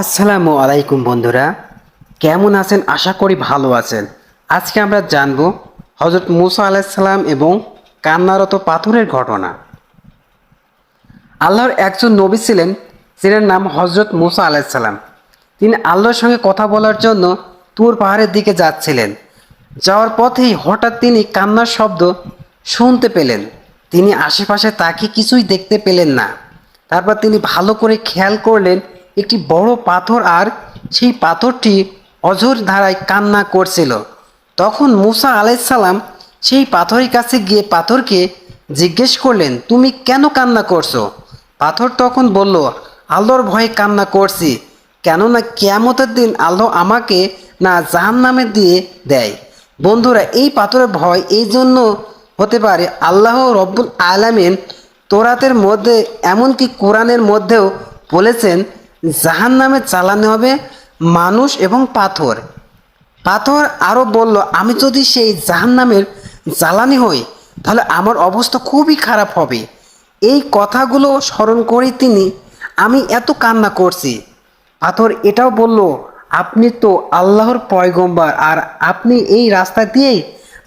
আসসালামু আলাইকুম বন্ধুরা, কেমন আছেন? আশা করি ভালো আছেন। আজকে আমরা জানব হজরত মুসা আলাইসাল্লাম এবং কান্নারত পাথরের ঘটনা। আল্লাহর একজন নবী ছিলেন, যিনার নাম হজরত মুসা আলাইসাল্লাম তিনি আল্লাহর সঙ্গে কথা বলার জন্য তুর পাহাড়ের দিকে যাচ্ছিলেন। যাওয়ার পথেই হঠাৎ তিনি কান্নার শব্দ শুনতে পেলেন। তিনি আশেপাশে তাকে কিছুই দেখতে পেলেন না। তারপর তিনি ভালো করে খেয়াল করলেন একটি বড় পাথর আর সেই পাথরটি অঝোর ধারায় কান্না করছিল। তখন মুসা আলাইসাল্লাম সেই পাথরের কাছে গিয়ে পাথরকে জিজ্ঞেস করলেন, তুমি কেন কান্না করছ? পাথর তখন বলল, আল্লাহর ভয়ে কান্না করছি, কেননা কেয়ামতের দিন আল্লাহ আমাকে না জাহান নামে দিয়ে দেয়। বন্ধুরা, এই পাথরের ভয় এই জন্য হতে পারে আল্লাহ রব্বুল আলামিন তোরাতের মধ্যে এমনকি কোরআনের মধ্যেও বলেছেন জাহান নামে চালানো হবে মানুষ এবং পাথর। পাথর আরও বলল, আমি যদি সেই জাহান নামের জ্বালানি হই, তাহলে আমার অবস্থা খুবই খারাপ হবে এই কথাগুলো স্মরণ করে তিনি, আমি এত কান্না করছি পাথর এটাও বলল, আপনি তো আল্লাহর পয়গম্বর, আর আপনি এই রাস্তা দিয়েই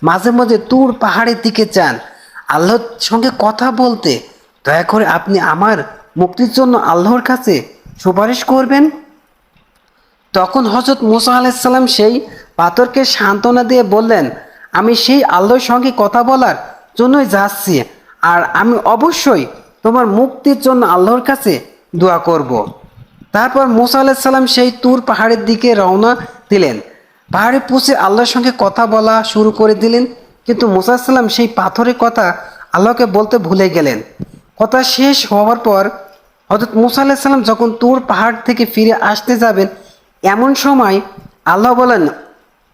মাঝে মাঝে তুর পাহাড়ের দিকে যান। আল্লাহর সঙ্গে কথা বলতে, দয়া করে আপনি আমার মুক্তির জন্য আল্লাহর কাছে সুপারিশ করবেন। তখন হজরত মুসা আলাইসাল্লাম সেই পাথরকে সান্ত্বনা দিয়ে বললেন, আমি সেই আল্লাহর সঙ্গে কথা বলার জন্যই যাচ্ছি আর আমি অবশ্যই তোমার মুক্তির জন্য আল্লাহর কাছে দোয়া করব। তারপর মুসা আলাইসাল্লাম সেই তুর পাহাড়ের দিকে রওনা দিলেন। পাহাড়ে পৌঁছে আল্লাহর সঙ্গে কথা বলা শুরু করে দিলেন। কিন্তু মুসা সেই পাথরের কথা আল্লাহকে বলতে ভুলে গেলেন। কথা শেষ হওয়ার পর হজরত মুসা আলাইসাল্লাম যখন তুর পাহাড় থেকে ফিরে আসতে যাবেন, এমন সময় আল্লাহ বলেন,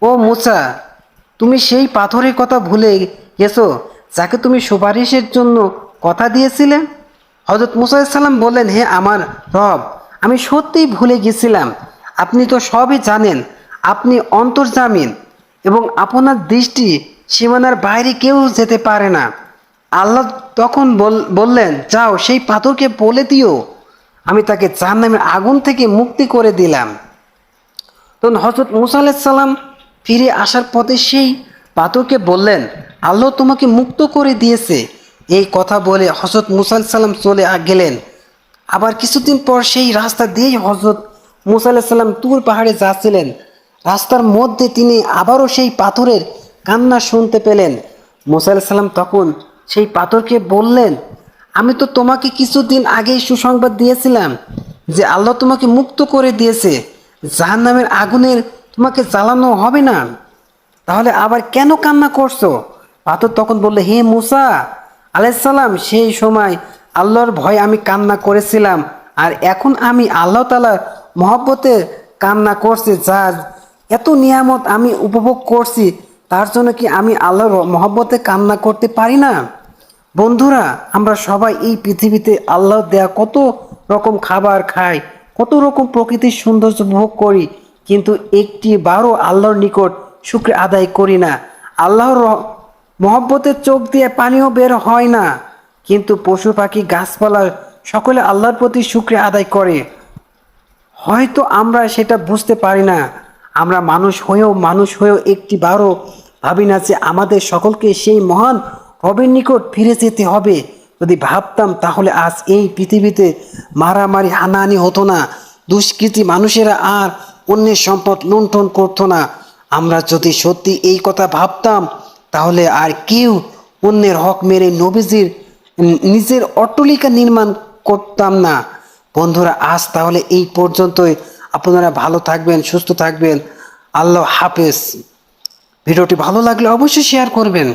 ও মুসা, তুমি সেই পাথরের কথা ভুলে গেছো যাকে তুমি সুপারিশের জন্য কথা দিয়েছিলে? হজরত মুসা সাল্লাম বললেন, হে আমার রব, আমি সত্যিই ভুলে গেছিলাম। আপনি তো সবই জানেন, আপনি অন্তর্জামিন এবং আপনার দৃষ্টি সীমানার বাইরে কেউ যেতে পারে না। আল্লাহ তখন বল- বললেন, যাও, সেই পাথরকে বলে দিও। আমি তাকে জাহান্নামের আগুন থেকে মুক্তি করে দিলাম। তখন হজরত মুসা আলাইসাল্লাম ফিরে আসার পথে সেই পাথরকে বললেন, আল্লাহ তোমাকে মুক্ত করে দিয়েছে। এই কথা বলে হজরত মুসা সাল্লাম চলে গেলেন। আবার কিছুদিন পর সেই রাস্তা দিয়েই হজরত মুসা আলাইসাল্লাম তুর পাহাড়ে যাচ্ছিলেন। রাস্তার মধ্যে তিনি আবারও সেই পাথরের কান্না শুনতে পেলেন। মুসা আলাইসাল্লাম তখন সেই পাথরকে বললেন, আমি তো তোমাকে কিছুদিন আগেই সুসংবাদ দিয়েছিলাম যে আল্লাহ তোমাকে মুক্ত করে দিয়েছে। জাহান নামের আগুনের তোমাকে জ্বালানো হবে না। তাহলে আবার কেন কান্না করছ? পাথর তখন বললে, হে মুসা আলাইসাল্লাম সেই সময় আল্লাহর ভয় আমি কান্না করেছিলাম। আর এখন আমি আল্লাহ তালার মহব্বতে কান্না করছি, যা এত নিয়ামত আমি উপভোগ করছি তার জন্য কি আমি আল্লাহর মহব্বতে কান্না করতে পারি না? বন্ধুরা, আমরা সবাই এই পৃথিবীতে আল্লাহ দেয়া কত রকম খাবার খাই, কত রকম প্রকৃতির সৌন্দর্য উপভোগ করি, কিন্তু একটি বারো আল্লাহর নিকট শুক্র আদায় করি না। আল্লাহর মহব্বতের চোখ দিয়ে পানিও বের হয় না, কিন্তু পশু, পাখি, গাছপালা সকলে আল্লাহর প্রতি শুক্র আদায় করে। হয়তো আমরা সেটা বুঝতে পারি না। আমরা মানুষ হয়েও মানুষ হয়েও একটি বারও ভাবি না যে আমাদের সকলকে সেই মহান রবের নিকট ফিরে যেতে হবে। যদি ভাবতাম তাহলে আজ এই পৃথিবীতে মারামারি, হানাহানি হতো না। দুষ্কৃতি মানুষেরা আর অন্যের সম্পদ লুণ্ঠন করতো না। আমরা যদি সত্যি এই কথা ভাবতাম, তাহলে আর কেউ অন্যের হক মেরে নবীজির নিজের অট্টলিকা নির্মাণ করতাম না। বন্ধুরা, আজ তাহলে এই পর্যন্তই। আপনারা ভালো থাকবেন সুস্থ থাকবেন। আল্লাহ হাফেজ। ভিডিওটি ভালো লাগলে অবশ্যই শেয়ার করবেন।